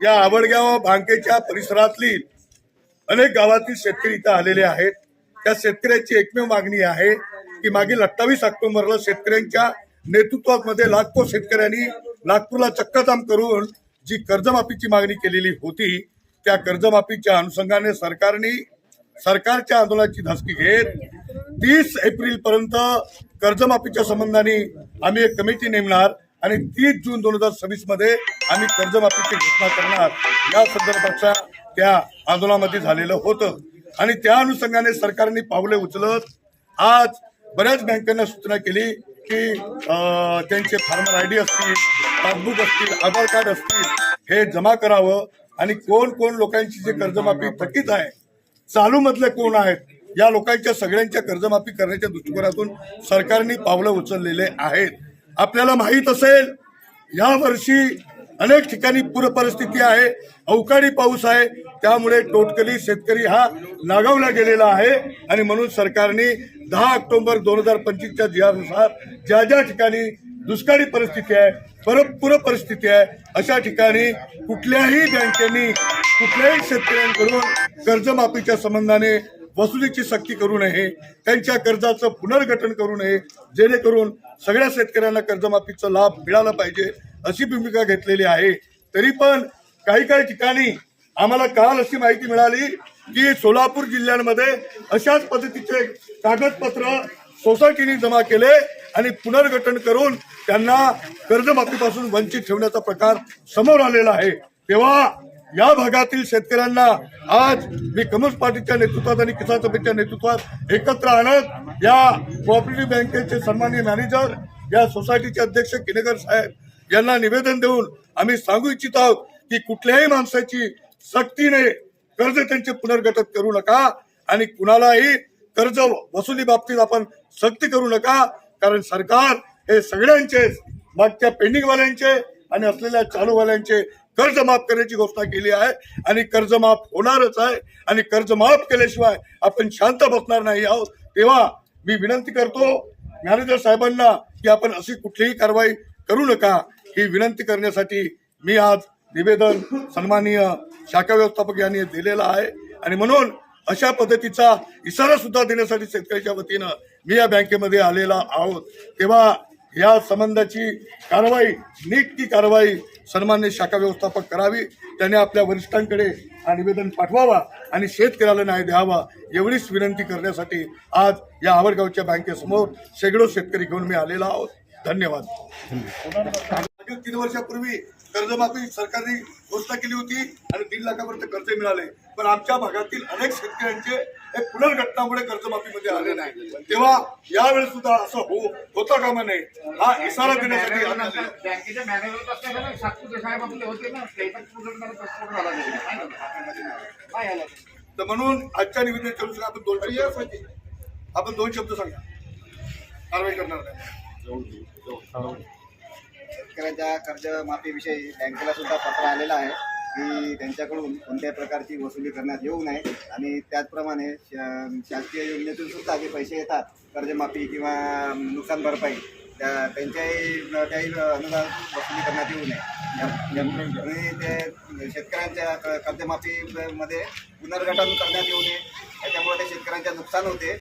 या आवडगाव भांकेच्या परिसरातली अनेक गावातील शेतकरी इथं आलेले आहेत. त्या शेतकऱ्याची एकमेव मागणी आहे की मागील अठ्ठावीस ऑक्टोबरला शेतकऱ्यांच्या नेतृत्वामध्ये लाखो शेतकऱ्यांनी नागपूरला चक्काजाम करून जी कर्जमाफीची मागणी केलेली होती त्या कर्जमाफीच्या अनुषंगाने सरकारने सरकारच्या आंदोलनाची धासकी घेत तीस एप्रिल पर्यंत कर्जमाफीच्या संबंधाने आम्ही एक कमिटी नेमणार. आणि तीस जून दोन हजार सव्वीसमध्ये आम्ही कर्जमाफीची घोषणा करणार. या संदर्भाच्या त्या आंदोलनामध्ये झालेलं होतं. आणि त्या अनुषंगाने सरकारने पावले उचलत आज बऱ्याच बँकांना सूचना केली की त्यांचे फार्मर आय डी असतील पासबुक असतील आधार कार्ड असतील हे जमा करावं. आणि कोण कोण लोकांची जे कर्जमाफी थकीत आहे चालू मधले कोण आहेत या लोकांच्या सगळ्यांच्या कर्जमाफी करण्याच्या दृष्टिकोनातून सरकारने पावलं उचललेले आहेत. आपल्याला माहीत असेल या वर्षी अनेक ठिकाणी पूर परिस्थिती आहे अवकाळी पाऊस आहे त्यामुळे टोटकली शेतकरी हा नागावला गेलेला आहे. आणि म्हणून सरकारने दहा ऑक्टोबर दोन हजार पंचवीसच्या जिहानुसार ज्या ज्या ठिकाणी दुष्काळी परिस्थिती आहे पर पूर परिस्थिती आहे अशा ठिकाणी कुठल्याही बँकेनी कुठल्याही शेतकऱ्यांकडून कर्जमाफीच्या संबंधाने वसुलीची सक्ती करू नये त्यांच्या कर्जाचं पुनर्गठन करू नये जेणेकरून सगळ्या शेतकऱ्यांना कर्जमाफीचा लाभ मिळाला पाहिजे अशी भूमिका घेतलेली आहे. तरी पण काही काही ठिकाणी आम्हाला काल अशी माहिती मिळाली की सोलापूर जिल्ह्यांमध्ये अशाच पद्धतीचे कागदपत्र सोसायटीने जमा केले आणि पुनर्गठन करून त्यांना कर्जमाफीपासून वंचित ठेवण्याचा प्रकार समोर आलेला आहे. तेव्हा या भागातील शेतकऱ्यांना आज मी कमर्स पार्टीच्या नेतृत्वात आणि किसान सभेच्या नेतृत्वात एकत्र आणत या कोऑपरेटिव्ह बँकेचे सन्माननीय मॅनेजर या सोसायटीचे अध्यक्ष किनेकर साहेब यांना निवेदन देऊन आम्ही सांगू इच्छित आहोत की कुठल्याही माणसाची सक्तीने कर्ज त्यांचे पुनर्गठन करू नका आणि कुणालाही कर्ज वसुली बाबतीत आपण सक्ती करू नका कारण सरकार हे सगळ्यांचे मागच्या पेंडिंगवाल्यांचे आणि असलेल्या चालूवाल्यांचे कर्ज माफ करण्याची घोषणा केली आहे आणि कर्ज माफ होणारच आहे आणि कर्ज माफ केल्याशिवाय आपण शांत बसणार नाही आहोत. तेव्हा मी विनंती करतो मॅनेजर साहेबांना की आपण अशी कुठलीही कारवाई करू नका. ही विनंती करण्यासाठी मी आज निवेदन सन्माननीय शाखा व्यवस्थापक यांनी दिलेलं आहे. आणि म्हणून अशा पद्धतीचा इशारा सुद्धा देण्यासाठी शेतकऱ्याच्या वतीनं मी या बँकेमध्ये आलेला आहोत. तेव्हा या संबंधाची कारवाई नीट ती कारवाई सन्मान्य शाखा व्यवस्थापक करावी त्याने आपल्या वरिष्ठांकडे हा निवेदन पाठवावा आणि शेतकऱ्याला न्याय द्यावा एवढीच विनंती करण्यासाठी आज या आवडगावच्या बँकेसमोर शेकडो शेतकरी घेऊन मी आलेला आहोत. धन्यवाद. मागील तीन वर्षापूर्वी कर्जमाफी सरकारने घोषणा केली होती आणि दीड लाखापर्यंत कर्ज मिळाले. पण आमच्या भागातील अनेक शेतकऱ्यांचे हे पुनर्घटनामुळे कर्जमाफीमध्ये आले नाही. तेव्हा यावेळेस सुद्धा असं हो होता कामा नये हा इशारा देण्यासाठी? तर म्हणून आजच्या निवेदन करू आपण दोन आपण दोन शब्द सांगा. कारवाई करणार नाही. शेतकऱ्यांच्या कर्जमाफीविषयी बँकेला सुद्धा पत्र आलेलं आहे की त्यांच्याकडून कोणत्याही प्रकारची वसुली करण्यात येऊ नये. आणि त्याचप्रमाणे शासकीय योजनेतून सुद्धा जे पैसे येतात कर्जमाफी किंवा नुकसान भरपाई त्या त्यांच्याही त्याही अनुदान वसुली करण्यात येऊ नये. आणि ते शेतकऱ्यांच्या क- कर्जमाफीमध्ये पुनर्गठन करण्यात येऊ नये. त्याच्यामुळे ते शेतकऱ्यांचे नुकसान होते.